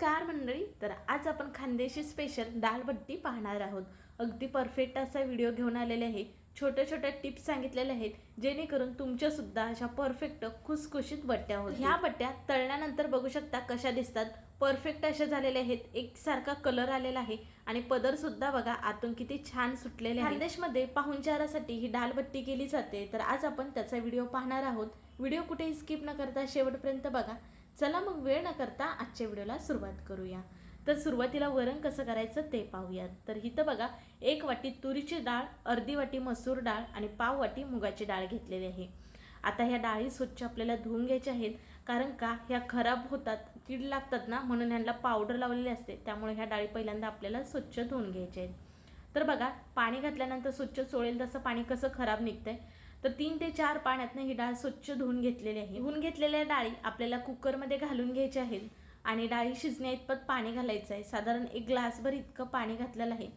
नमस्कार मंडळी. तर आज आपण खानदेशी स्पेशल दालबट्टी पाहणार आहोत. अगदी परफेक्ट असा व्हिडिओ घेऊन आलेले आहे. छोट्या छोट्या टिप्स सांगितलेल्या आहेत जेणेकरून तुमच्या सुद्धा अशा परफेक्ट खुसखुशीत बट्ट्या होत ह्या बट्ट्या तळल्यानंतर बघू शकता कशा दिसतात. परफेक्ट अशा झालेल्या आहेत. एकसारखा कलर आलेला आहे. आणि पदर सुद्धा बघा आतून किती छान सुटलेले आहे. खानदेशमध्ये पाहुणचारासाठी ही डालबट्टी केली जाते. तर आज आपण त्याचा व्हिडिओ पाहणार आहोत. व्हिडिओ कुठेही स्किप न करता शेवटपर्यंत बघा. चला मग वेळ न करता आजच्या व्हिडिओला सुरुवात करूया. तर सुरुवातीला वरण कसं करायचं ते पाहूयात. तर इथं बघा एक वाटी तुरीची डाळ अर्धी वाटी मसूर डाळ आणि पाव वाटी मुगाची डाळ घेतलेली आहे. आता ह्या डाळी स्वच्छ आपल्याला धुवून घ्यायच्या आहेत कारण का ह्या खराब होतात कीड लागतात ना म्हणून ह्यांना पावडर लावलेली असते त्यामुळे ह्या डाळी पहिल्यांदा आपल्याला स्वच्छ धुवून घ्यायच्या आहेत. तर बघा पाणी घातल्यानंतर स्वच्छ चोळेल तसं पाणी कसं खराब निघतंय? तर तीन ते चार पाण्यातनं ही डाळ स्वच्छ धुवून घेतलेली आहे. धुवून घेतलेल्या डाळी आपल्याला कुकरमध्ये घालून घ्यायच्या आहेत आणि डाळी शिजण्या इतपत पाणी घालायचं आहे. साधारण एक ग्लासभर इतकं पाणी घातलेलं आहे.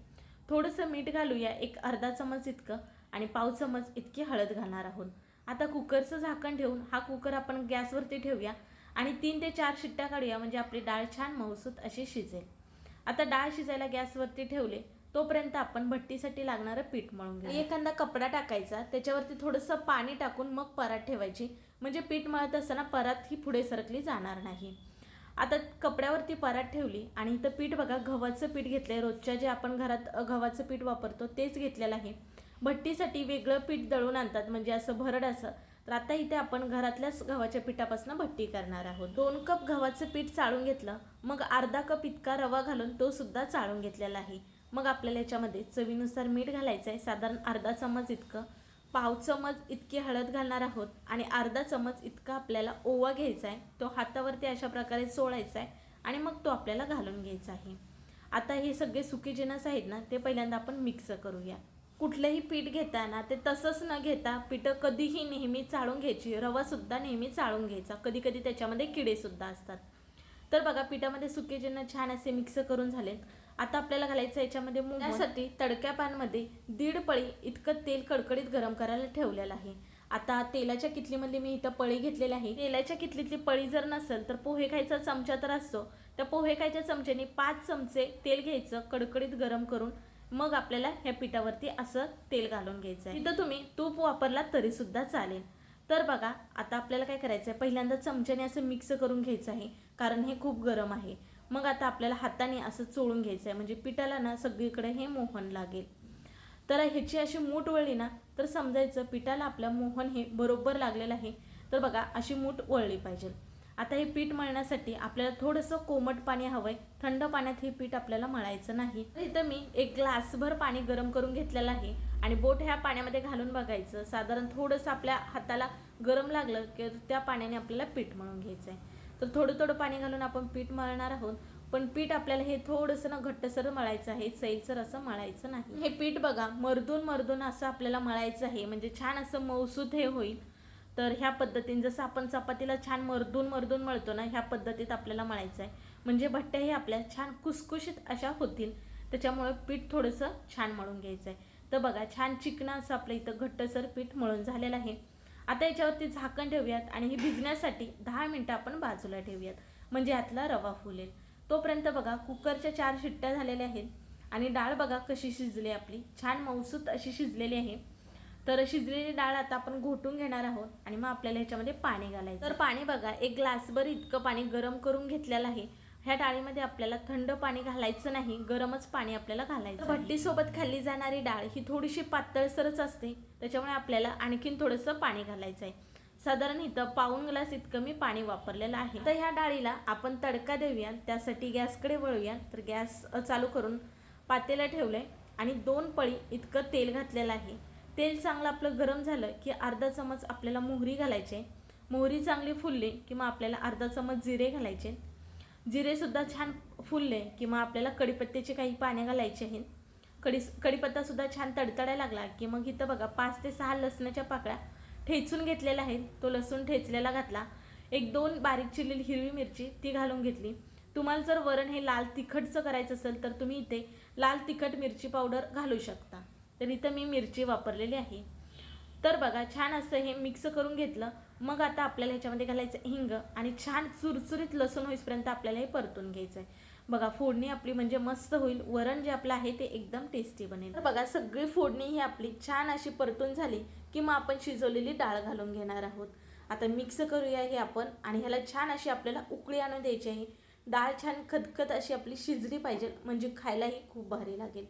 थोडंसं मीठ घालूया एक अर्धा चमच इतकं आणि पाव चमच इतकी हळद घालणार आहोत. आता कुकरचं झाकण ठेवून हा कुकर आपण गॅसवरती ठेवूया आणि तीन ते चार शिट्ट्या काढूया म्हणजे आपली डाळ छान मऊसूत अशी शिजेल. आता डाळ शिजायला गॅसवरती ठेवले तोपर्यंत आपण भट्टीसाठी लागणारं पीठ मळून घ्या एखादा कपडा टाकायचा त्याच्यावरती थोडंसं पाणी टाकून मग परात ठेवायची. म्हणजे पीठ मळत असताना परात ही पुढे सरकली जाणार नाही. आता कपड्यावरती परात ठेवली आणि इथं पीठ बघा गव्हाचं पीठ घेतलंय. रोजच्या जे आपण घरात गव्हाचं पीठ वापरतो तेच घेतलेलं आहे. भट्टीसाठी वेगळं पीठ दळून आणतात म्हणजे असं भरड असं. तर आता इथे आपण घरातल्याच गव्हाच्या पिठापासून भट्टी करणार आहोत. दोन कप गव्हाचं पीठ चाळून घेतलं मग अर्धा कप इतका रवा घालून तो सुद्धा चाळून घेतलेला आहे. मग आपल्याला याच्यामध्ये चवीनुसार मीठ घालायचं आहे साधारण अर्धा चमच इतकं. पाव चमच इतकी हळद घालणार आहोत आणि अर्धा चमच इतका आपल्याला ओवा घ्यायचा आहे तो हातावरती अशा प्रकारे चोळायचा आहे आणि मग तो आपल्याला घालून घ्यायचा आहे. आता हे सगळे सुके जिनस आहेत ना ते पहिल्यांदा आपण मिक्स करूया. कुठलंही पीठ घेताना ते तसंच न घेता पिठं कधीही नेहमी चाळून घ्यायची. रवासुद्धा नेहमी चाळून घ्यायचा. कधी कधी त्याच्यामध्ये किडेसुद्धा असतात. तर बघा पिठामध्ये सुके जिन्न छान असे मिक्स करून झालेत. आता आपल्याला घालायचं याच्यामध्ये मूग तडक्या पॅनमध्ये दीड पळी इतकं तेल कडकडीत गरम करायला ठेवलेलं आहे. आता तेलाच्या किटलीमध्ये मी इथं पळी घेतलेली आहे. तेलाच्या किटलीतली पळी जर नसेल तर पोहे खायचा चमचा तर असतो. त्या पोहे खायच्या चमच्याने पाच चमचे तेल घ्यायचं कडकडीत गरम करून मग आपल्याला ह्या पिठावरती असं तेल घालून घ्यायचं आहे. इथं तुम्ही तूप वापरला तरी सुद्धा चालेल. तर बघा आता आपल्याला काय करायचं आहे पहिल्यांदा चमच्याने असं मिक्स करून घ्यायचं आहे कारण हे खूप गरम आहे. मग आता आपल्याला हाताने असं चोळून घ्यायचं आहे म्हणजे पिठाला ना सगळीकडे हे मोहन लागेल. तर ह्याची अशी मूठ वळली ना तर समजायचं पिठाला आपल्या मोहन हे बरोबर लागलेलं आहे. तर बघा अशी मूठ वळली पाहिजे. आता हे पीठ मळण्यासाठी आपल्याला थोडंसं कोमट पाणी हवंय. थंड पाण्यात हे पीठ आपल्याला मळायचं नाही. तर इथं मी एक ग्लासभर पाणी गरम करून घेतलेलं आहे. आणि बोट ह्या पाण्यामध्ये घालून बघायचं. साधारण थोडंसं आपल्या हाताला गरम लागलं की त्या पाण्याने आपल्याला पीठ मळून घ्यायचं आहे तर थोडं थोडं पाणी घालून आपण पीठ मळणार आहोत. पण पीठ आपल्याला हे थोडंसं ना घट्टसर मळायचं आहे. सैलसर असं मळायचं नाही. हे पीठ बघा मर्दून मर्दून असं आपल्याला मळायचं आहे. म्हणजे छान असं मौसूद हे होईल. तर ह्या पद्धतीने जसं आपण चपातीला छान मर्दून मर्दून मळतो ना ह्या पद्धतीत आपल्याला मळायचं आहे. म्हणजे भट्ट्या हे आपल्या छान कुसकुशीत अशा होतील. त्याच्यामुळे पीठ थोडंसं छान मळून घ्यायचं आहे. तर बघा छान चिकणं असं आपलं इथं घट्टसर पीठ मळून झालेलं आहे. आता याच्यावरती झाकण ठेवूयात आणि हे भिजण्यासाठी दहा मिनटं आपण बाजूला ठेवूयात. म्हणजे यातला रवा फुलेल. तोपर्यंत बघा कुकरच्या चार शिट्ट्या झालेल्या आहेत आणि डाळ बघा कशी शिजली आपली. छान मौसूत अशी शिजलेली आहे. तर शिजलेली डाळ आता आपण घोटून घेणार आहोत आणि मग आपल्याला ह्याच्यामध्ये पाणी घालायचं तर पाणी बघा एक ग्लासभर इतकं पाणी गरम करून घेतलेलं आहे. ह्या डाळीमध्ये आपल्याला थंड पाणी घालायचं नाही गरमच पाणी आपल्याला घालायचं भट्टीसोबत खाल्ली जाणारी डाळ ही थोडीशी पातळसरच असते त्याच्यामुळे आपल्याला आणखीन थोडंसं पाणी घालायचं आहे. साधारण इथं पाऊन ग्लास इतकं मी पाणी वापरलेलं आहे. तर ह्या डाळीला आपण तडका देऊया त्यासाठी गॅसकडे वळूया तर गॅस चालू करून पातेला ठेवलंय आणि दोन पळी इतकं तेल घातलेलं आहे. तेल चांगलं आपलं गरम झालं की अर्धा चमच आपल्याला मोहरी घालायचे मोहरी चांगली फुलली की मग आपल्याला अर्धा चमच जिरे घालायचे जिरेसुद्धा छान फुलले की मग आपल्याला कडीपत्त्याचे काही पाने घालायची आहेत. कडी कडीपत्तासुद्धा छान तडतडायला लागला की मग इथं बघा पाच ते सहा लसणाच्या पाकळ्या ठेचून घेतलेल्या आहेत. तो लसूण ठेचलेला घातला. एक दोन बारीक चिरलेली हिरवी मिरची ती घालून घेतली. तुम्हाला जर वरण हे लाल तिखटचं करायचं असेल तर तुम्ही इथे लाल तिखट मिरची पावडर घालू शकता. तर इथं मी मिरची वापरलेली आहे. तर बघा छान असं हे मिक्स करून घेतलं. मग आता आपल्याला ह्याच्यामध्ये घालायचं हिंग आणि छान चुरचुरीत लसूण होईपर्यंत आपल्याला हे परतून घ्यायचं आहे बघा फोडणी आपली म्हणजे मस्त होईल. वरण जे आपलं आहे ते एकदम टेस्टी बनेल. तर बघा सगळी फोडणी ही आपली छान अशी परतून झाली की मग आपण शिजवलेली डाळ घालून घेणार आहोत. आता मिक्स करूया हे आपण आणि ह्याला छान अशी आपल्याला उकळी आणून द्यायची आहे. डाळ छान खतखत अशी आपली शिजली पाहिजे म्हणजे खायलाही खूप भारी लागेल.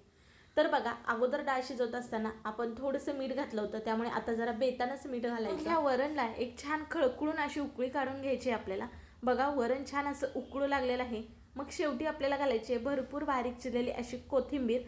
तर बघा अगोदर डाळ शिजवत असताना आपण थोडंसं मीठ घातलं होतं त्यामुळे आता जरा बेतानच मीठ घालायचं. ह्या वरणला एक छान खळकुळून अशी उकळी काढून घ्यायची आपल्याला. बघा वरण छान असं उकळू लागलेलं आहे. मग शेवटी आपल्याला घालायची आहे भरपूर बारीक चिरलेली अशी कोथिंबीर.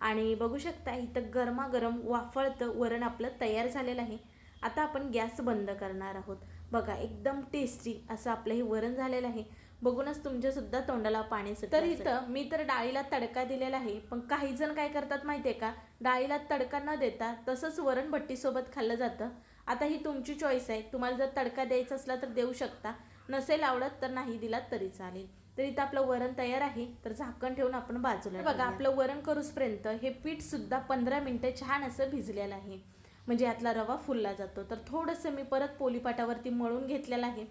आणि बघू शकता इथं गरमागरम वाफळतं वरण आपलं तयार झालेलं आहे. आता आपण गॅस बंद करणार आहोत. बघा एकदम टेस्टी असं आपलं हे वरण झालेलं आहे. बघूनच तुमच्यासुद्धा तोंडाला पाणी तर इथं मी तर डाळीला तडका दिलेला आहे पण काही जण काय करतात माहिती आहे का? डाळीला तडका न देता तसंच वरण भट्टीसोबत खाल्लं जातं. आता ही तुमची चॉईस आहे. तुम्हाला जर तडका द्यायचा असला तर देऊ शकता. नसेल आवडत तर नाही दिलात तरी चालेल. तर इथं आपलं वरण तयार आहे. तर झाकण ठेवून आपण बाजूला बघा आपलं वरण करूसपर्यंत हे पीठ सुद्धा पंधरा मिनटं छान असं भिजलेलं आहे. म्हणजे यातला रवा फुलला जातो. तर थोडंसं मी परत पोलीपाटावरती मळून घेतलेलं आहे.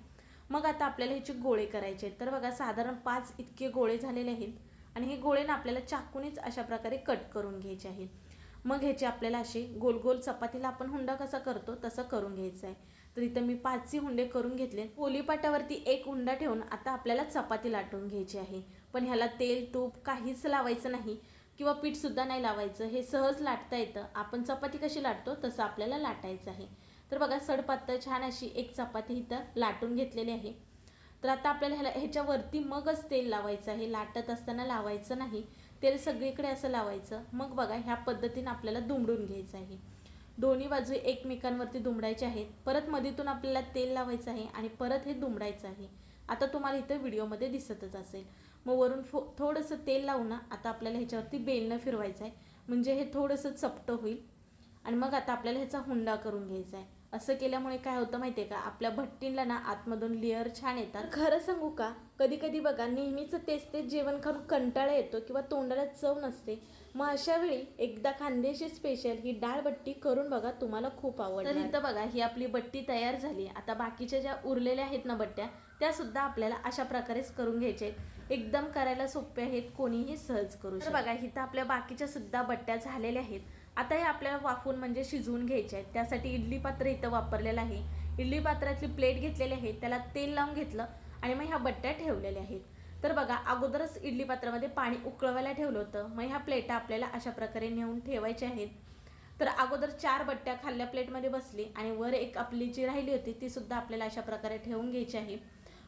मग आता आपल्याला ह्याचे गोळे करायचे आहेत. तर बघा साधारण पाच इतके गोळे झालेले आहेत आणि हे गोळे ना आपल्याला चाकूनेच अशा प्रकारे कट करून घ्यायचे आहेत. मग ह्याचे आपल्याला असे गोल गोल चपातीला आपण हुंडा कसा करतो तसं करून घ्यायचं आहे. तर इथं मी पाचही हुंडे करून घेतले. पोलीपाटावरती एक हुंडा ठेवून आता आपल्याला चपाती लाटून घ्यायची आहे. पण ह्याला तेल तूप काहीच लावायचं नाही किंवा पीठसुद्धा नाही लावायचं. हे सहज लाटता येतं. आपण चपाती कशी लाटतो तसं आपल्याला लाटायचं आहे. तर बघा सडपातळ छान अशी एक चपाती इथं लाटून घेतलेली आहे. तर आता आपल्याला ह्याला ह्याच्यावरती मगच तेल लावायचं आहे. लाटत असताना लावायचं नाही. तेल सगळीकडे असं लावायचं. मग बघा ह्या पद्धतीनं आपल्याला दुमडून घ्यायचं आहे. दोन्ही बाजू एकमेकांवरती दुमडायचे आहेत. परत मधीतून आपल्याला तेल लावायचं आहे आणि परत हे दुमडायचं आहे. आता तुम्हाला इथं व्हिडिओमध्ये दिसतच असेल. मग वरून फो थोडंसं तेल लावून ना आता आपल्याला ह्याच्यावरती बेलनं फिरवायचं आहे. म्हणजे हे थोडंसं चपटं होईल. आणि मग आता आपल्याला ह्याचा हुंडा करून घ्यायचा आहे. असं केल्यामुळे काय होतं माहिती आहे का? आपल्या भट्टीला ना आतमधून लेअर छान येतात. खरं सांगू का? कधी कधी बघा नेहमीच तेच तेच जेवण खाऊन कंटाळा येतो किंवा तोंडाला चव नसते. मग अशा वेळी एकदा खानदेशी स्पेशल ही डाळ बट्टी करून बघा तुम्हाला खूप आवडणार. तर इथं बघा ही आपली बट्टी तयार झाली. आता बाकीच्या ज्या उरलेल्या आहेत ना बट्ट्या त्या सुद्धा आपल्याला अशा प्रकारेच करून घ्यायचे एकदम करायला सोपे आहेत कोणीही सहज करू शकतो बघा इथं आपल्या बाकीच्या सुद्धा बट्ट्या झालेल्या आहेत. आता हे आपल्याला वाफून म्हणजे शिजवून घ्यायचे आहेत. त्यासाठी इडली पात्र इथं वापरलेलं आहे. इडली पात्रातली प्लेट घेतलेली आहे. त्याला तेल लावून घेतलं आणि मग ह्या बट्ट्या ठेवलेल्या आहेत. तर बघा अगोदरच इडली पात्रामध्ये पाणी उकळवायला ठेवलं होतं. मग ह्या प्लेटा आपल्याला अशा प्रकारे नेऊन ठेवायच्या आहेत. तर अगोदर चार बट्ट्या खाल्ल्या प्लेटमध्ये बसली आणि वर एक आपली जी राहिली होती ती सुद्धा आपल्याला अशा प्रकारे ठेवून घ्यायची आहे.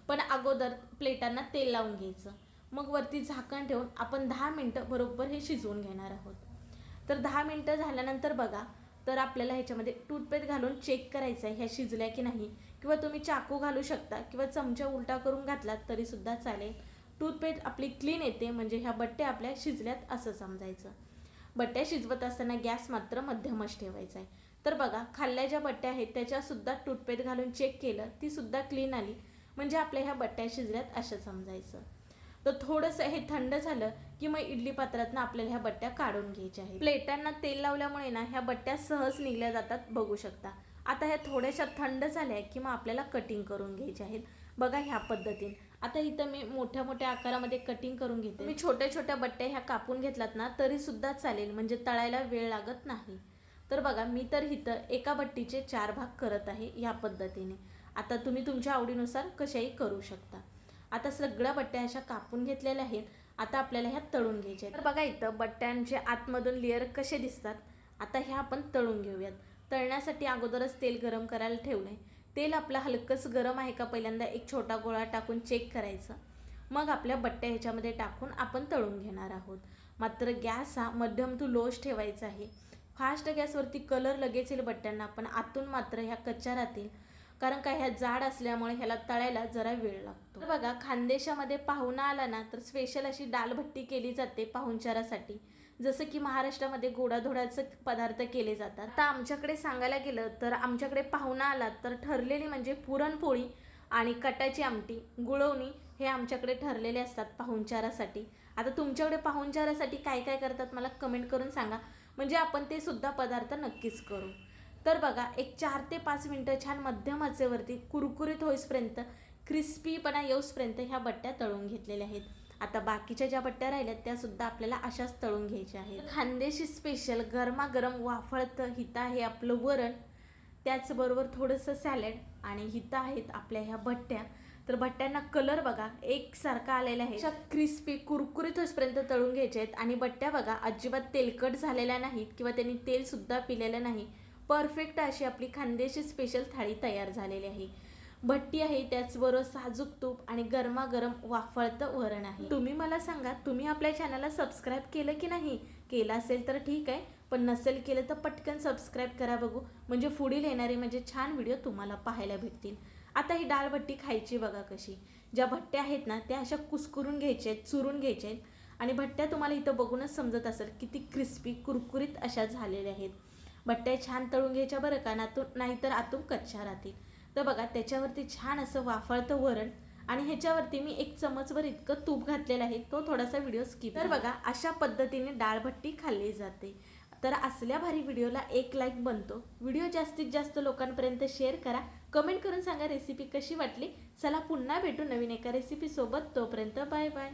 पण अगोदर प्लेटांना तेल लावून घ्यायचं. मग वरती झाकण ठेवून आपण दहा मिनटं बरोबर हे शिजवून घेणार आहोत. तर दहा मिनटं झाल्यानंतर बघा तर आपल्याला ह्याच्यामध्ये टूथपेस्ट घालून चेक करायचं आहे ह्या शिजल्या की नाही? किंवा तुम्ही चाकू घालू शकता किंवा चमचा उलटा करून घातलात तरीसुद्धा चालेल. टूथपेस्ट आपली क्लीन येते म्हणजे ह्या बट्ट्या आपल्या शिजल्यात असं समजायचं. बट्ट्या शिजवत असताना गॅस मात्र मध्यमच ठेवायचा आहे. तर बघा खाल्ल्या ज्या बट्ट्या आहेत त्याच्यासुद्धा टूथपेस्ट घालून चेक केलं तीसुद्धा क्लीन आली. म्हणजे आपल्या ह्या बट्ट्या शिजल्यात असं समजायचं. तर थोडंसं हे थंड झालं की मग इडली पात्रातनं आपल्याला ह्या बट्ट्या काढून घ्यायच्या आहेत. प्लेटांना तेल लावल्यामुळे ना ह्या बट्ट्या सहज निघल्या जातात बघू शकता. आता ह्या थोड्याशा थंड झाल्या की मग आपल्याला कटिंग करून घ्यायच्या आहेत. बघा ह्या पद्धतीने. आता इथं मी मोठ्या मोठ्या आकारामध्ये कटिंग करून घेते. मी छोट्या छोट्या बट्ट्या ह्या कापून घेतलात ना तरी सुद्धा चालेल म्हणजे तळायला वेळ लागत नाही. तर बघा मी तर इथं एका बट्टीचे चार भाग करत आहे ह्या पद्धतीने. आता तुम्ही तुमच्या आवडीनुसार कशाही करू शकता. आता सगळ्या बट्ट्या अशा कापून घेतलेल्या आहेत. आता आपल्याला ह्या तळून घ्यायच्या आहेत. तर बघा इथं बट्ट्यांचे आतमधून लेअर कसे दिसतात. आता ह्या आपण तळून घेऊयात. तळण्यासाठी अगोदरच तेल गरम करायला ठेवलं आहे तेल आपलं हलकंच गरम आहे का पहिल्यांदा एक छोटा गोळा टाकून चेक करायचं. मग आपल्या बट्ट्या ह्याच्यामध्ये टाकून आपण तळून घेणार आहोत. मात्र गॅस हा मध्यम टू लोश ठेवायचा आहे. फास्ट गॅसवरती कलर लगेच येईल बट्ट्यांना पण आतून मात्र ह्या कच्च्या राहतील. कारण का ह्या जाड असल्यामुळे ह्याला तळायला जरा वेळ लागतो. तर बघा खानदेशामध्ये पाहुणा आला ना तर स्पेशल अशी डालभट्टी केली जाते पाहुणचारासाठी. जसं की महाराष्ट्रामध्ये गोडाधोडाचे पदार्थ केले जातात. आता आमच्याकडे सांगायला गेलं तर आमच्याकडे पाहुणा आला तर ठरलेली म्हणजे पुरणपोळी आणि कटाची आमटी गुळवणी हे आमच्याकडे ठरलेले असतात पाहुणचारासाठी. आता तुमच्याकडे पाहुणचारासाठी काय काय करतात मला कमेंट करून सांगा. म्हणजे आपण ते सुद्धा पदार्थ नक्कीच करू. तर बघा एक चार ते पाच मिनटं छान मध्यम आचेवरती कुरकुरीत होईसपर्यंत क्रिस्पीपणा येऊसपर्यंत ह्या बट्ट्या तळून घेतलेल्या आहेत. आता बाकीच्या ज्या बट्ट्या राहिल्यात त्या सुद्धा आपल्याला अशाच तळून घ्यायच्या आहेत. खानदेशी स्पेशल गरमागरम वाफळतं हिता आहे आपलं वरण. त्याचबरोबर थोडंसं सॅलड आणि हिता आहेत आपल्या ह्या भट्ट्या तर भट्ट्यांना कलर बघा एकसारखा आलेला आहे. अशा क्रिस्पी कुरकुरीत होईपर्यंत तळून घ्यायचे आहेत. आणि बट्ट्या बघा अजिबात तेलकट झालेल्या नाहीत किंवा त्यांनी तेलसुद्धा पिलेलं नाही. परफेक्ट अशी आपली खानदेशी स्पेशल थाळी तयार झालेली आहे. भट्टी आहे त्याचबरोबर साजूक तूप आणि गरमागरम वाफळतं वरण आहे. तुम्ही मला सांगा तुम्ही आपल्या चॅनलला सबस्क्राईब केलं की नाही? केलं असेल तर ठीक आहे पण नसेल केलं तर पटकन सबस्क्राईब करा बघू. म्हणजे पुढील येणारे म्हणजे छान व्हिडिओ तुम्हाला पाहायला भेटतील. आता ही डाळ भट्टी खायची बघा कशी. ज्या भट्ट्या आहेत ना त्या अशा कुसकुरून घ्यायच्या आहेत चुरून घ्यायच्या आहेत. आणि भट्ट्या तुम्हाला इथं बघूनच समजत असेल किती क्रिस्पी कुरकुरीत अशा झालेल्या आहेत. भट्ट्या छान तळून घ्यायच्या बरं का नातून नाहीतर आतून कच्च्या राहतील. तर बघा त्याच्यावरती छान असं वाफळतं वरण आणि ह्याच्यावरती मी एक चमचभर इतकं तूप घातलेलं आहे तो थोडासा व्हिडिओ स्किप तर बघा अशा पद्धतीने डाळभट्टी खाल्ली जाते. तर असल्या भारी व्हिडिओला एक लाईक बनतो. व्हिडिओ जास्तीत जास्त लोकांपर्यंत शेअर करा. कमेंट करून सांगा रेसिपी कशी वाटली. चला पुन्हा भेटू नवीन एका रेसिपीसोबत तोपर्यंत बाय बाय